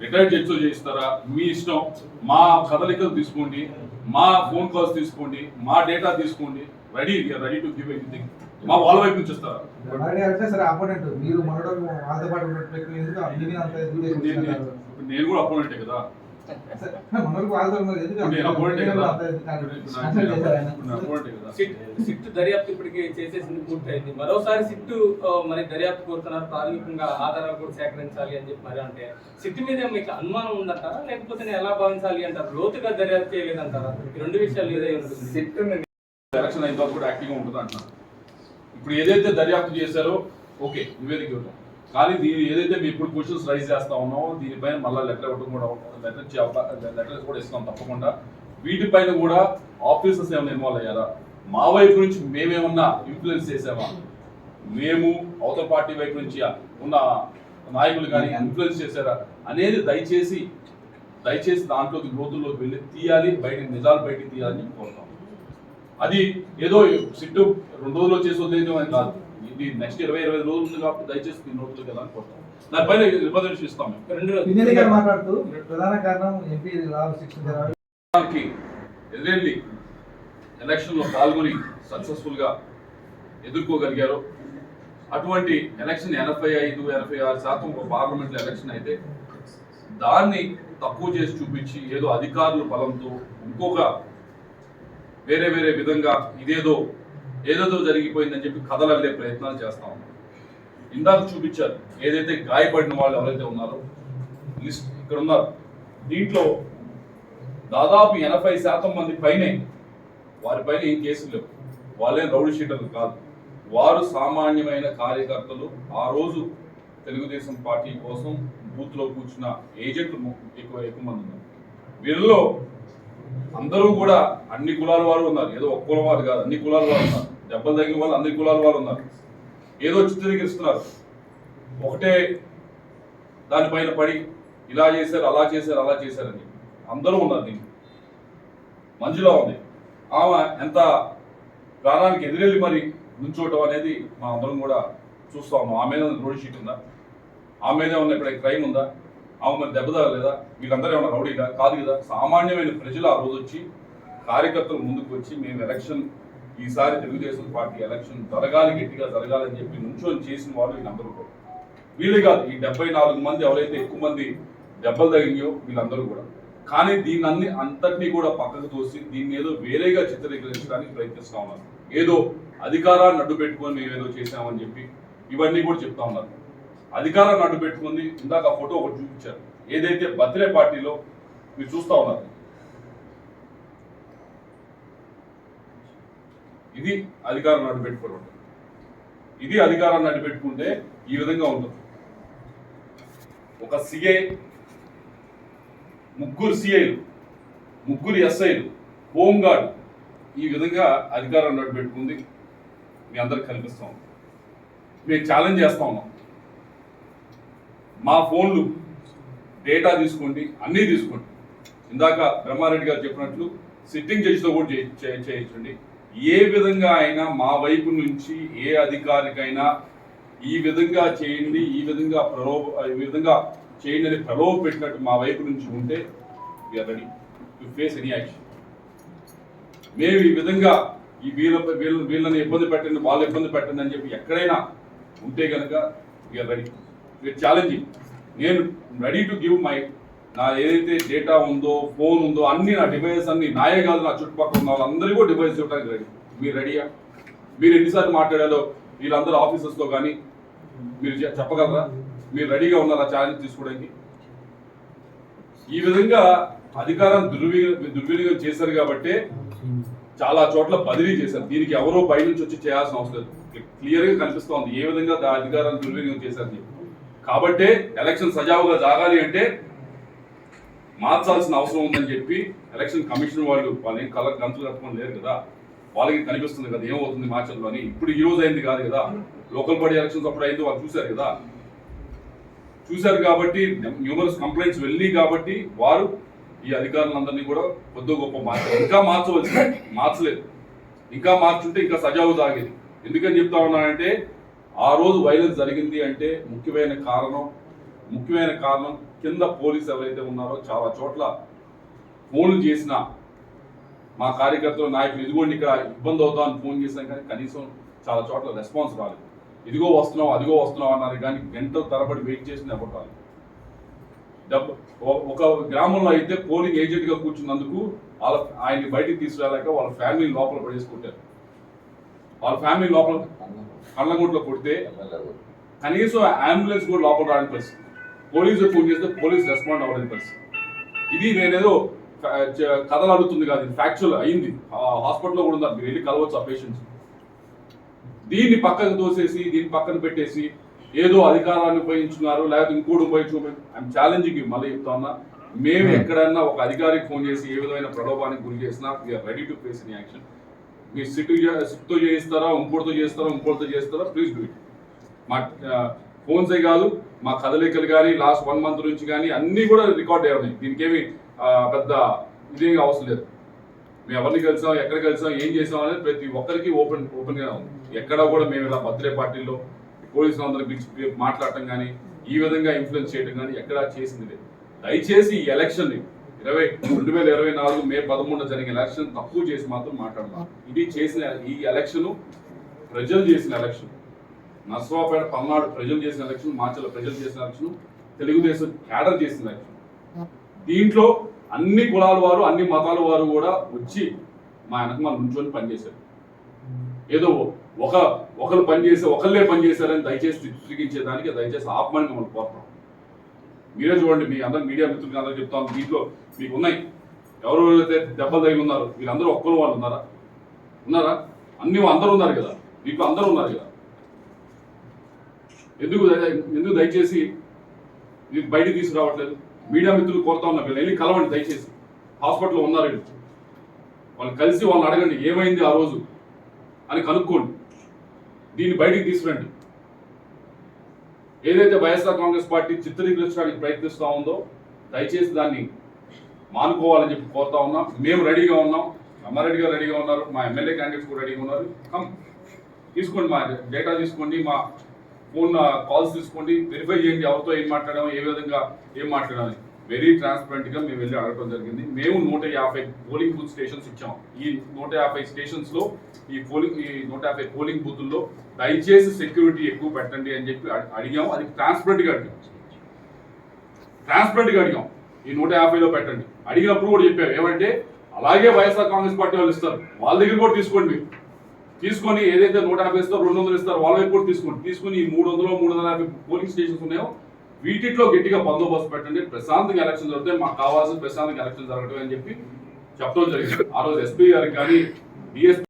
Retired జడ్జితో చేయిస్తారా? మీ ఇష్టం. మా కదలికలు తీసుకోండి మా ఫోన్ కాల్స్ తీసుకోండి మా డేటా తీసుకోండి. Ready ready to give everything మా వాళ్ళ వైపు నుంచి? నేను- నేను కూడా అపోనెంటే కదా? సిట్ సిట్ దర్యాప్తు ఇప్పటికి చేసేసింది పూర్తయింది. మరోసారి సిట్టు ఆ, మరి దర్యాప్తు కోరుతున్నారు ప్రాథమికంగా ఆధారాలు కూడా సేకరించాలి అని చెప్పి మరి అంటే సిట్ మీద మీకు అనుమానం ఉందంటారా? లేకపోతే నేను ఎలా భావించాలి అంటారు? లోతుగా దర్యాప్తు చేయలేదంటారా? రెండు విషయాలు ఏదై ఉంటుంది? ఎలక్షన్ అయిన తర్వాత కూడా యాక్టివ్గా ఉంటుంది అంటున్నారు ఇప్పుడు ఏదైతే దర్యాప్తు చేశారో ఓకే నివేదిక ఇవ్వటం. కానీ దీని ఏదైతే మేము ఇప్పుడు క్వశ్చన్స్ రైజ్ చేస్తా ఉన్నామో దీనిపైన మళ్ళీ లెటర్ ఇవ్వడం కూడా లెటర్ ఇచ్చే లెటర్స్ కూడా ఇస్తాం తప్పకుండా. వీటిపైన కూడా ఆఫీసర్స్ ఏమైనా ఇన్వాల్వ్ అయ్యారా? మా వైపు నుంచి మేమేమన్నా ఇన్ఫ్లుయెన్స్ చేసామా మేము అవతల పార్టీ వైపు నుంచి ఉన్న నాయకులు కానీ ఇన్ఫ్లుయెన్స్ చేశారా? అనేది దయచేసి దయచేసి దాంట్లోకి లోతుల్లోకి వెళ్ళి తీయాలి బయట నిజాలు బయటికి తీయాలని కోరుతాం. అది ఏదో సిట్టు రెండు రోజుల్లో చేసి వదిలేదు అని కాదు. ఇది నెక్స్ట్ ఇరవై ఇరవై రోజులు ఉంది కాబట్టి దయచేసి దీని నోట్లోకి వెళ్ళాలని కోరుతాం. దానిపైన రిప్రజెంటేషన్ ఇస్తాం మేము. మాట్లాడుతూ ప్రధాన కారణం ఎంపీ ఎదురెళ్ళి ఎలక్షన్లో పాల్గొని సక్సెస్ఫుల్గా ఎదుర్కోగలిగారు. అటువంటి ఎలక్షన్ ఎనభై ఐదు ఎనభై ఆరు శాతం ఒక పార్లమెంట్లో ఎలక్షన్ అయితే దాన్ని తక్కువ చేసి చూపించి ఏదో అధికారుల బలంతో ఇంకొక వేరే వేరే విధంగా ఇదేదో ఏదేదో జరిగిపోయిందని చెప్పి కథలు వెళ్ళే ప్రయత్నాలు చేస్తా ఉన్నారు ఇందాక చూపించారు ఏదైతే గాయపడిన వాళ్ళు ఎవరైతే ఉన్నారో లిస్ట్ ఇక్కడ ఉన్నారు. దీంట్లో దాదాపు ఎనభై శాతం మంది పైనే వారిపైన ఏం కేసులు లేవు. వాళ్ళే రౌడీ షీటర్లు కాదు. వారు సామాన్యమైన కార్యకర్తలు. ఆ రోజు తెలుగుదేశం పార్టీ కోసం బూత్లో కూర్చున్న ఏజెంట్లు ము- ఎక్కువ ఎక్కువ మంది ఉన్నారు. వీళ్ళలో అందరూ కూడా అన్ని కులాల వారు ఉన్నారు. ఏదో ఒక్క కులం వారు కాదు అన్ని కులాల వారు ఉన్నారు. దెబ్బలు తగిన వాళ్ళు అన్ని కులాల వారు ఉన్నారు. ఏదో చిత్రీకరిస్తున్నారు ఒకటే దానిపైన పడి ఇలా చేశారు అలా చేశారు అలా చేశారని అందరూ ఉన్నారు దీనికి. మంజులా ఉంది. ఆమె ఎంత ప్రాణానికి ఎదురెళ్ళి మరి నుంచోవటం అనేది మా అందరం కూడా చూస్తా ఉన్నాం. ఆమె రోడ్డు రోడ్ షీట్ ఉందా? ఆమె ఉన్న ఇక్కడ క్రైమ్ ఉందా? ఆమె మరి దెబ్బ తగలేదా వీళ్ళందరూ ఏమైనా రౌడీగా కాదు కదా సామాన్యమైన ప్రజలు ఆ రోజు వచ్చి కార్యకర్తలు ముందుకు వచ్చి మేము ఎలక్షన్ ఈసారి తెలుగుదేశం పార్టీ ఎలక్షన్ జరగాలి గట్టిగా జరగాలని చెప్పి నుంచొని చేసిన వాళ్ళు వీళ్ళందరూ కూడా. వీళ్ళే కాదు ఈ డెబ్బై నాలుగు మంది ఎవరైతే ఎక్కువ మంది దెబ్బలు తగిలియో వీళ్ళందరూ కూడా. కానీ దీన్ని అన్ని అంతటినీ కూడా పక్కకు తోసి దీన్ని ఏదో వేరేగా చిత్రీకరించడానికి ప్రయత్నిస్తా ఉన్నారు. ఏదో అధికారాన్ని అడ్డు పెట్టుకొని మేము ఏదో చేసామని చెప్పి ఇవన్నీ కూడా చెప్తా ఉన్నారు. అధికారాన్ని అడ్డుపెట్టుకుంది ఇందాక ఆ ఫోటో ఒకటి చూపించారు. ఏదైతే బర్త్డే పార్టీలో మీరు చూస్తా ఉన్నారు. ఇది అధికారాన్ని అడ్డు ఇది అధికారాన్ని అడ్డు పెట్టుకుంటే ఈ విధంగా ఉంటుంది. ఒక సిఐ ముగ్గురు సిఐలు ముగ్గురు ఎస్ఐలు హోంగార్డ్ ఈ విధంగా అధికారం నడిపెట్టుకుంది పెట్టుకుంది. మీ అందరికి కనిపిస్తాం మేము ఛాలెంజ్ చేస్తా ఉన్నాం. మా ఫోన్లు డేటా తీసుకోండి అన్నీ తీసుకోండి. ఇందాక బ్రహ్మారెడ్డి గారు చెప్పినట్లు సిట్టింగ్ జడ్జితో కూడా చేయించండి. ఏ విధంగా అయినా మా వైపు నుంచి ఏ అధికారికైనా ఈ విధంగా చేయండి ఈ విధంగా ప్రలోభ ఈ విధంగా చేయండి అని ప్రలోభ పెట్టినట్టు మా వైపు నుంచి ఉంటే we are ready to face any action మేము ఈ విధంగా ఈ వీళ్ళ వీళ్ళ వీళ్ళని ఇబ్బంది పెట్టండి వాళ్ళు ఇబ్బంది పెట్టండి అని చెప్పి ఎక్కడైనా ఉంటే కనుక వీఆర్ రెడీ ఛాలెంజింగ్ నేను రెడీ టు గివ్ మై నా ఏదైతే డేటా ఉందో ఫోన్ ఉందో అన్ని నా డివైస్ అన్ని నాయే కాదు నా చుట్టుపక్కల ఉన్న వాళ్ళందరికీ కూడా డివైస్ ఇవ్వడానికి రెడీ మీరు రెడీయా మీరు ఎన్నిసార్లు మాట్లాడాలో వీళ్ళందరూ ఆఫీసర్స్తో కానీ మీరు చెప్పగలరా? మీరు రెడీగా ఉన్నారా? ఛాలెంజ్ తీసుకోవడానికి? ఈ విధంగా అధికారం దుర్వినియోగం దుర్వినియోగం చేశారు కాబట్టి చాలా చోట్ల బదిలీ చేశారు. దీనికి ఎవరో పైనుంచి వచ్చి చేయాల్సిన అవసరం లేదు. క్లియర్గా కనిపిస్తోంది ఏ విధంగా దా అధికారాన్ని దుర్వినియోగం చేశారని చెప్పి. కాబట్టే ఎలక్షన్ సజావుగా జాగాలి అంటే మార్చాల్సిన అవసరం ఉందని చెప్పి ఎలక్షన్ కమిషన్ వాళ్ళు వాళ్ళు ఏం కలర్ గంతులు కట్టుకొని లేరు కదా. వాళ్ళకి కనిపిస్తుంది కదా ఏమవుతుంది మార్చల్లో అని. ఇప్పుడు ఈ రోజు అయింది కాదు కదా. లోకల్ బాడీ ఎలక్షన్స్ అప్పుడు అయింది వాళ్ళు చూశారు కదా. చూశారు కాబట్టి న్యూమరస్ కంప్లైంట్స్ వెళ్ళి కాబట్టి వారు ఈ అధికారులందరినీ కూడా కొద్ది గొప్ప మార్చారు. ఇంకా మార్చవచ్చు మార్చలేదు. ఇంకా మార్చుంటే ఇంకా సజావు తాగేది ఎందుకని చెప్తా ఉన్నానంటే ఆ రోజు వైలెన్స్ జరిగింది అంటే ముఖ్యమైన కారణం ముఖ్యమైన కారణం కింద పోలీసు ఎవరైతే ఉన్నారో చాలా చోట్ల ఫోన్లు చేసిన మా కార్యకర్తలు నాయకులు ఇదిగోండి ఇక్కడ ఇబ్బంది అవుతామని ఫోన్ చేశాం కానీ కనీసం చాలా చోట్ల రెస్పాన్స్ రాలేదు. ఇదిగో వస్తున్నాం అదిగో వస్తున్నాం అన్నారు కానీ గంటల తరబడి వెయిట్ చేసిన ఎవరు రాలేదు. డబ్బు ఒక గ్రామంలో అయితే పోలింగ్ ఏజెంట్గా కూర్చున్నందుకు వాళ్ళ ఆయన్ని బయటికి తీసుకురాలేక వాళ్ళ ఫ్యామిలీ లోపల పడేసుకుంటారు వాళ్ళ ఫ్యామిలీ లోపల కళ్ళగుంట్లో కొడితే కనీసం అంబులెన్స్ కూడా లోపల రాని పరిస్థితి. పోలీసు ఫోన్ చేస్తే పోలీస్ రెస్పాండ్ అవ్వలేని పరిస్థితి. ఇది నేనేదో కథలు అడుగుతుంది కాదు ఇది ఫ్యాక్చువల్ అయింది. హాస్పిటల్లో కూడా ఉన్నారు మీరు వెళ్ళి కలవచ్చు ఆ పేషెంట్స్ దీన్ని పక్కకు తోసేసి దీన్ని పక్కన పెట్టేసి ఏదో అధికారాన్ని ఉపయోగించుకున్నారు లేకపోతే ఇంకోటి ఉపయోగించుకో ఐఎమ్ ఛాలెంజింగ్ మళ్ళీ చెప్తా ఉన్నా. మేము ఎక్కడన్నా ఒక అధికారికి ఫోన్ చేసి ఏ విధమైన ప్రలోభానికి గురి చేసినా we are ready to face in action మీరు సిట్ సిట్తో చేయిస్తారా ఇంకోటితో చేస్తారా ఇంకోటితో చేస్తారా ప్లీజ్ డూ ఇట్ మా ఫోన్సే కాదు మా కదలికలు కానీ లాస్ట్ వన్ మంత్ నుంచి కానీ అన్నీ కూడా రికార్డ్ అయ్యి ఉన్నాయి. దీనికి ఏమి పెద్ద ఇదేం అవసరం లేదు. మేము ఎవరిని కలిసాం ఎక్కడ కలిసాం ఏం చేసాం అనేది ప్రతి ఒక్కరికి ఓపెన్ ఓపెన్గా ఉంది. ఎక్కడ కూడా మేము ఇలా బర్త్డే పార్టీలో పోలీసులు అందరూ పిలిచి మాట్లాడటం కానీ ఈ విధంగా ఇన్ఫ్లుయెన్స్ చేయడం కానీ ఎక్కడా చేసింది లేదు. దయచేసి ఈ ఎలక్షన్ని ఇరవై రెండు వేల ఇరవై నాలుగు మే పదమూడున జరిగిన ఎలక్షన్ తక్కువ చేసి మాత్రం మాట్లాడదాం. ఇది చేసిన ఈ ఎలక్షన్ ప్రజలు చేసిన ఎలక్షన్. నర్సరావుపేట పల్నాడు ప్రజలు చేసిన ఎలక్షన్ మాచల ప్రజలు చేసిన ఎలక్షన్ తెలుగుదేశం క్యాడర్ చేసిన ఎలక్షన్. దీంట్లో అన్ని కులాల వారు అన్ని మతాల వారు కూడా వచ్చి మా వెనకమాల నుంచొని పనిచేశారు. ఏదో ఒక ఒకరు పనిచేసి ఒకళ్ళే పనిచేశారని దయచేసి చిత్రీకరించేదానికి దయచేసి ఆపమని మిమ్మల్ని కోరుతాం మీరే చూడండి మీ అందరు మీడియా మిత్రులకి అందరూ చెప్తాను దీంట్లో మీకు ఉన్నాయి. ఎవరు అయితే దెబ్బలు తగిలి ఉన్నారు వీళ్ళందరూ ఒక్కరు వాళ్ళు ఉన్నారా? ఉన్నారా? అన్ని అందరూ ఉన్నారు కదా. మీకు అందరూ ఉన్నారు కదా. ఎందుకు ఎందుకు దయచేసి ఇది బయట తీసుకురావట్లేదు? మీడియా మిత్రులు కోరుతా ఉన్నా వీళ్ళు వెళ్ళి కలవండి దయచేసి. హాస్పిటల్లో ఉన్నారు వాళ్ళు కలిసి వాళ్ళని అడగండి ఏమైంది ఆ రోజు అని కనుక్కోండి. దీన్ని బయటికి తీసుకురండి. ఏదైతే వైఎస్ఆర్ కాంగ్రెస్ పార్టీ చిత్రీకరించడానికి ప్రయత్నిస్తూ ఉందో దయచేసి దాన్ని మానుకోవాలని చెప్పి కోరుతా ఉన్నాం. మేము రెడీగా ఉన్నాం. అమ్మారెడ్డి గారు రెడీగా ఉన్నారు. మా ఎమ్మెల్యే క్యాండిడేట్స్ కూడా రెడీగా ఉన్నారు. కమ్ తీసుకోండి మా డేటా తీసుకోండి మా ఫోన్ కాల్స్ తీసుకోండి. వెరిఫై చేయండి ఎవరితో ఏం మాట్లాడాము ఏ విధంగా ఏం మాట్లాడాలి వెరీ ట్రాన్స్పరెంట్గా మేము వెళ్ళి అడగడం జరిగింది. మేము నూట యాభై పోలింగ్ బూత్ స్టేషన్స్ ఇచ్చాం. ఈ నూట యాభై స్టేషన్స్లో ఈ పోలింగ్ ఈ నూట యాభై పోలింగ్ బూతుల్లో దయచేసి సెక్యూరిటీ ఎక్కువ పెట్టండి అని చెప్పి అడిగాము అడిగాం. అది ట్రాన్స్పరెంట్గా అడిగాం. ట్రాన్స్పరెంట్గా అడిగాం. ఈ నూట యాభైలో పెట్టండి. అడిగినప్పుడు కూడా చెప్పారు. ఏమంటే అలాగే వైఎస్ఆర్ కాంగ్రెస్ పార్టీ వాళ్ళు ఇస్తారు. వాళ్ళ దగ్గర కూడా తీసుకోండి మీరు. తీసుకొని ఏదైతే నూట యాభై ఇస్తారో రెండు వందలు ఇస్తారో వాళ్ళ వైపు కూడా తీసుకోండి. తీసుకుని ఈ మూడు వందలు మూడు వందల యాభై పోలింగ్ స్టేషన్స్ ఉన్నాయో వీటిలో గట్టిగా బందోబస్తు పెట్టండి. ప్రశాంతంగా ఎలక్షన్ జరిగితే మాకు కావాల్సిన ప్రశాంతంగా ఎలక్షన్ జరగడం అని చెప్పి చెప్పడం జరిగింది. ఆ రోజు ఎస్పీ గారికి కానీ డిఎస్పీ